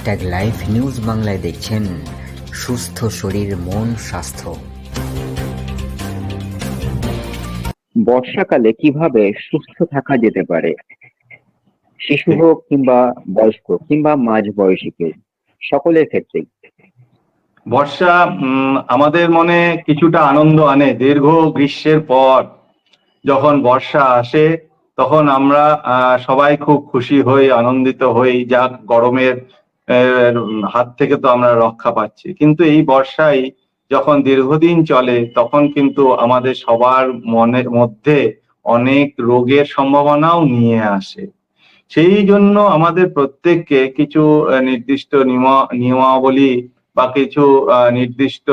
Hashtag live news বাংলায় দেখছেন সুস্থ শরীর মন স্বাস্থ্য। বর্ষাকালে কীভাবে সুস্থ থাকা যেতে পারে? শিশু হোক কিংবা বয়স্ক কিংবা মাঝ বয়সী কেউ সকলের ক্ষেত্রেই। বর্ষা উম, আমাদের মনে কিছুটা আনন্দ আনে। দীর্ঘ গ্রীষ্মের পর যখন বর্ষা আসে তখন আমরা আহ, সবাই খুব খুশি হই আনন্দিত হই। যা গরমের আহ, হাত থেকে তো আমরা রক্ষা পাচ্ছি। কিন্তু এই বর্ষায় যখন দীর্ঘদিন চলে, তখন কিন্তু আমাদের সবার মনের মধ্যে অনেক রোগের সম্ভাবনাও নিয়ে আসে। সেই জন্য আমাদের প্রত্যেককে কিছু নির্দিষ্ট নিয়মা- নিয়মাবলী বা কিছু নির্দিষ্ট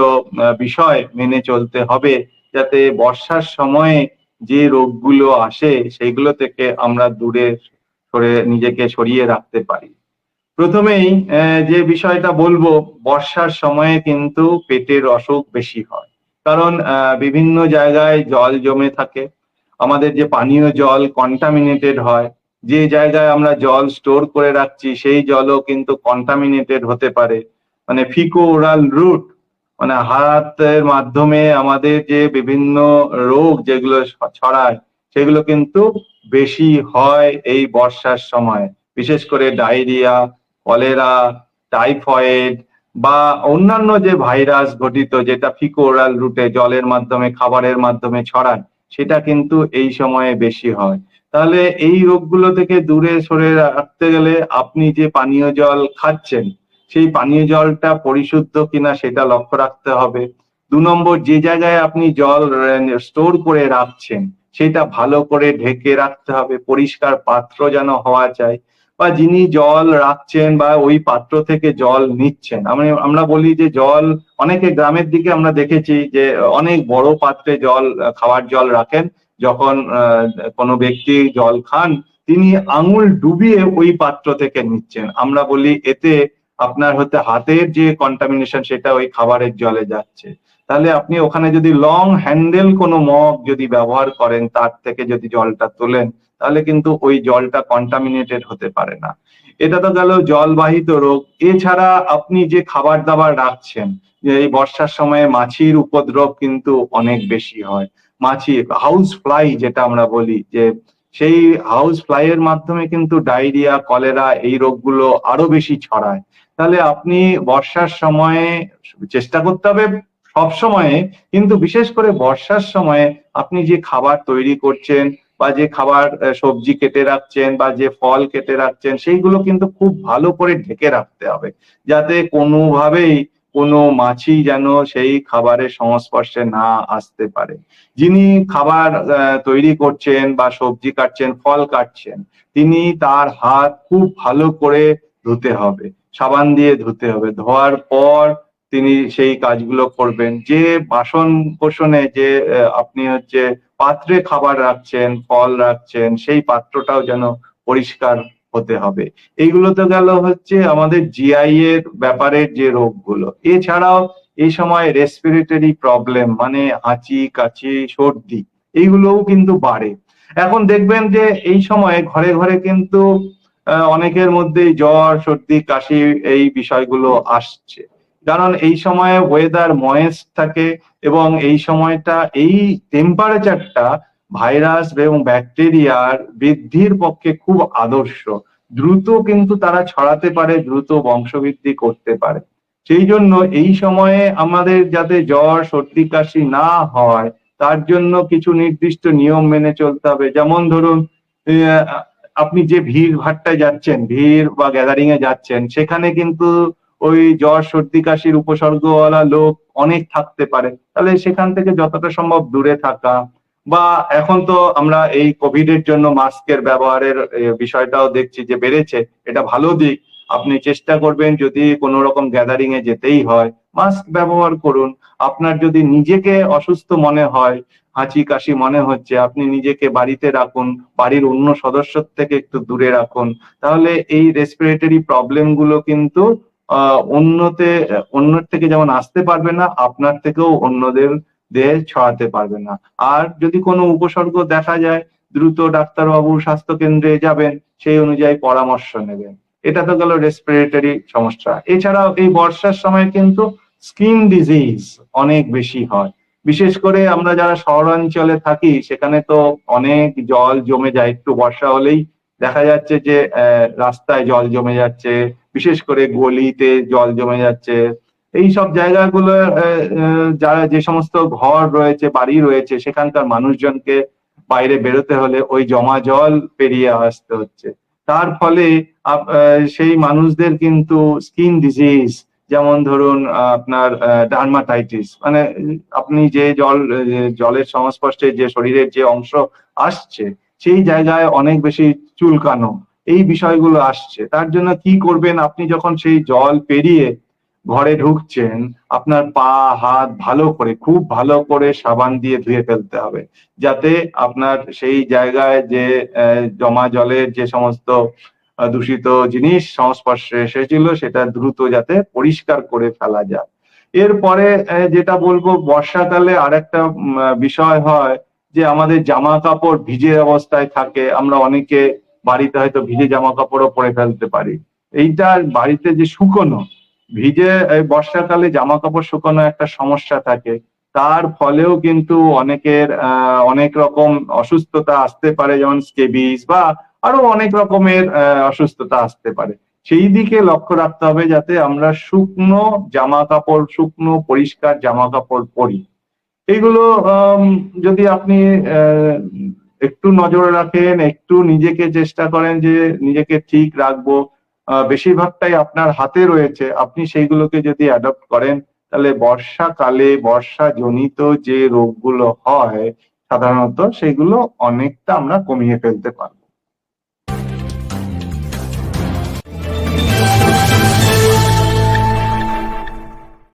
বিষয় মেনে চলতে হবে যাতে বর্ষার সময়ে যে রোগগুলো আসে সেইগুলো থেকে আমরা দূরে সরে নিজেকে সরিয়ে রাখতে পারি। প্রথমেই যে বিষয়টা বলব, বর্ষার সময়ে কিন্তু পেটের অসুখ বেশি হয়। কারণ বিভিন্ন জায়গায় জল জমে থাকে। আমাদের যে পানীয় জল কন্টামিনেটেড হয়, যে জায়গায় আমরা জল স্টোর করে রাখছি, সেই জলও কিন্তু কন্টামিনেটেড হতে পারে। মানে ফিকো ওরাল রুট মানে হাতের মাধ্যমে আমাদের যে বিভিন্ন রোগ যেগুলো ছড়ায়, সেগুলো কিন্তু বেশি হয় এই বর্ষার সময়। বিশেষ করে ডায়রিয়া কলেরা, টাইফয়েড বা অন্যান্য যে ভাইরাস ঘটিত যেটা ফিকোরাল রুটে জলের মাধ্যমে, খাবারের মাধ্যমে ছড়ায়, সেটা কিন্তু এই সময়ে বেশি হয়। তাহলে এই রোগগুলো থেকে দূরে সরে রাখতে গেলে আপনি যে পানীয় জল খাচ্ছেন, সেই পানীয় জলটা পরিশুদ্ধ কিনা সেটা লক্ষ্য রাখতে হবে। দু নম্বর, যে জায়গায় আপনি জল স্টোর করে রাখছেন, সেটা ভালো করে ঢেকে রাখতে হবে। পরিষ্কার পাত্র যেন হওয়া চাই বা যিনি জল রাখছেন বা ওই পাত্র থেকে জল নিচ্ছেন আমরা আমরা বলি যে জল, অনেকে গ্রামের দিকে আমরা দেখেছি যে অনেক বড় পাত্রে জল, খাওয়ার জল রাখেন, যখন কোনো ব্যক্তি জল খান, তিনি আঙুল ডুবিয়ে ওই পাত্র থেকে নিচ্ছেন। আমরা বলি এতে আপনার হতে হাতের যে কন্টামিনেশন সেটা ওই খাবারের জলে যাচ্ছে। তাহলে আপনি ওখানে যদি লং হ্যান্ডেল কোনো মগ যদি ব্যবহার করেন, তার থেকে যদি জলটা তোলেন তাহলে কিন্তু ওই জলটা কন্টামিনেটেড হতে পারে না। এটা তো গেল জলবাহিত রোগ। এছাড়া আপনি যে খাবার দাবার রাখছেন, যে এই বর্ষার সময়ে মাছির উপদ্রব কিন্তু অনেক বেশি হয়। মাছি হাউস ফ্লাই যেটা আমরা বলি, যে সেই হাউস ফ্লাই এর মাধ্যমে কিন্তু ডায়রিয়া, কলেরা এই রোগগুলো আরও বেশি ছড়ায়। তাহলে আপনি বর্ষার সময়ে চেষ্টা করতে হবে সব সময়ে কিন্তু বিশেষ করে বর্ষার সময়ে আপনি যে খাবার তৈরি করছেন বা যে খাবার সবজি কেটে রাখছেন বা যে ফল কেটে রাখছেন, সেইগুলো কিন্তু খুব ভালো করে ঢেকে রাখতে হবে। যাতে কোনোভাবেই কোনো মাছি যেন সেই খাবারের সংস্পর্শে না আসতে পারে। যিনি খাবার তৈরি করছেন বা সবজি কাটছেন, ফল কাটছেন, তিনি তার হাত খুব ভালো করে ধুতে হবে। সাবান দিয়ে ধুতে হবে। ধোয়ার পর তিনি সেই কাজগুলো করবেন। যে বাসন কোসনে যে আপনি হচ্ছে পাত্রে খাবার রাখছেন, ফল রাখছেন, সেই পাত্রটাও যেন পরিষ্কার হতে হবে। এইগুলো তো গেল হচ্ছে আমাদের জিআই এর ব্যাপারে যে রোগগুলো। এছাড়াও এই সময় রেসপিরেটরি প্রবলেম মানে হাঁচি কাশি সর্দি, এইগুলোও কিন্তু বাড়ে। এখন দেখবেন যে এই সময় ঘরে ঘরে কিন্তু অনেকের মধ্যেই জ্বর, সর্দি, কাশি এই বিষয়গুলো আসছে। কারণ এই সময়ে ওয়েদার ময়েস্ট থাকে এবং এই সময়টা এই টেম্পারেচারটা ভাইরাস এবং ব্যাকটেরিয়ার বৃদ্ধির পক্ষে খুব আদর্শ। দ্রুত কিন্তু তারা ছড়াতে পারে, দ্রুত বংশবৃদ্ধি করতে পারে। সেই জন্য এই সময়ে আমাদের যাতে জ্বর, সর্দি, কাশি না হয়, তার জন্য কিছু নির্দিষ্ট নিয়ম মেনে চলতে হবে। যেমন ধরুন আপনি যে ভিড় ভাট্টায় যাচ্ছেন, ভিড় বা গ্যাদারিং এ যাচ্ছেন, সেখানে কিন্তু ওই জ্বর, সর্দি, কাশির উপসর্গওয়ালা লোক অনেক থাকতে পারে। তাহলে সেখান থেকে যতটা সম্ভব দূরে থাকা। বা এখন তো আমরা এই কোভিড এর জন্য মাস্কের ব্যবহারের বিষয়টাও দেখছি যে বেড়েছে। এটা ভালো দিক। আপনি চেষ্টা করবেন যদি কোনো রকম গ্যাদারিং এ যেতেই হয়, মাস্ক ব্যবহার করুন। আপনার যদি নিজেকে অসুস্থ মনে হয়, হাঁচি, কাশি মনে হচ্ছে, আপনি নিজেকে বাড়িতে রাখুন, বাড়ির অন্য সদস্য থেকে একটু দূরে রাখুন। তাহলে এই রেসপিরেটরি প্রবলেমগুলো কিন্তু অন্যতে, অন্যের থেকে যেমন আসতে পারবে না, আপনার থেকেও অন্যদের দেহে ছড়াতে পারবে না। আর যদি কোনো উপসর্গ দেখা যায়, দ্রুত ডাক্তারবাবু স্বাস্থ্য কেন্দ্রে যাবেন, সেই অনুযায়ী পরামর্শ নেবেন। এটা তো গেল রেসপিরেটরি সমস্যা। এছাড়াও এই বর্ষার সময় কিন্তু স্কিন ডিজিজ অনেক বেশি হয়। বিশেষ করে আমরা যারা শহরাঞ্চলে থাকি, সেখানে তো অনেক জল জমে যায়। একটু বর্ষা হলেই দেখা যাচ্ছে যে রাস্তায় জল জমে যাচ্ছে বিশেষ করে গলিতে জল জমে যাচ্ছে। এই সব জায়গাগুলো যারা যে সমস্ত ঘর রয়েছে, বাড়ি রয়েছে, সেখানকার মানুষজনকে বাইরে বেরোতে হলে ওই জমা জল পেরিয়ে আসতে হচ্ছে। তার ফলে সেই মানুষদের কিন্তু স্কিন ডিজিজ, যেমন ধরুন আপনার ডার্মাটাইটিস মানে আপনি যে জল, জলের সংস্পর্শে যে শরীরের যে অংশ আসছে, সেই জায়গায় অনেক বেশি চুলকানো। এই বিষয়গুলো আসছে। তার জন্য কি করবেন? আপনি যখন সেই জল পেরিয়ে ঘরে ঢুকছেন আপনার পা হাত ভালো করে খুব ভালো করে সাবান দিয়ে ধুয়ে ফেলতে হবে। যাতে আপনার সেই জায়গায় যে জমা জলের যে সমস্ত দূষিত জিনিস সংস্পর্শে এসেছিল সেটা দ্রুত যাতে পরিষ্কার করে ফেলা যায়। এরপরে যেটা বলব বর্ষাকালে উম, আহ, বিষয় হয় যে আমাদের জামা কাপড় ভিজে অবস্থায় থাকে। আমরা অনেকে বাড়িতে হয়তো ভিজে জামা কাপড়ও পরে ফেলতে পারি। এইটা বাড়িতে যে শুকনো, ভিজে বর্ষাকালে জামা কাপড় শুকানো একটা সমস্যা থাকে। তার ফলেও কিন্তু অনেকের অনেক রকম অসুস্থতা আসতে পারে, যেমন স্কেবিস বা আরও অনেক রকমের অসুস্থতা আসতে পারে। সেই দিকে লক্ষ্য রাখতে হবে যাতে আমরা শুকনো জামা কাপড় শুকনো পরিষ্কার জামা কাপড় পরি এইগুলো যদি আপনি একটু নজর রাখেন, একটু নিজেকে চেষ্টা করেন যে নিজেকে ঠিক রাখব। বেশিরভাগটাই আপনার হাতে রয়েছে। আপনি সেইগুলোকে যদি অ্যাডপ্ট করেন, তাহলে বর্ষাকালে বর্ষা জনিত যে রোগগুলো হয়, সাধারণত সেগুলো অনেকটা আমরা কমিয়ে ফেলতে পারব।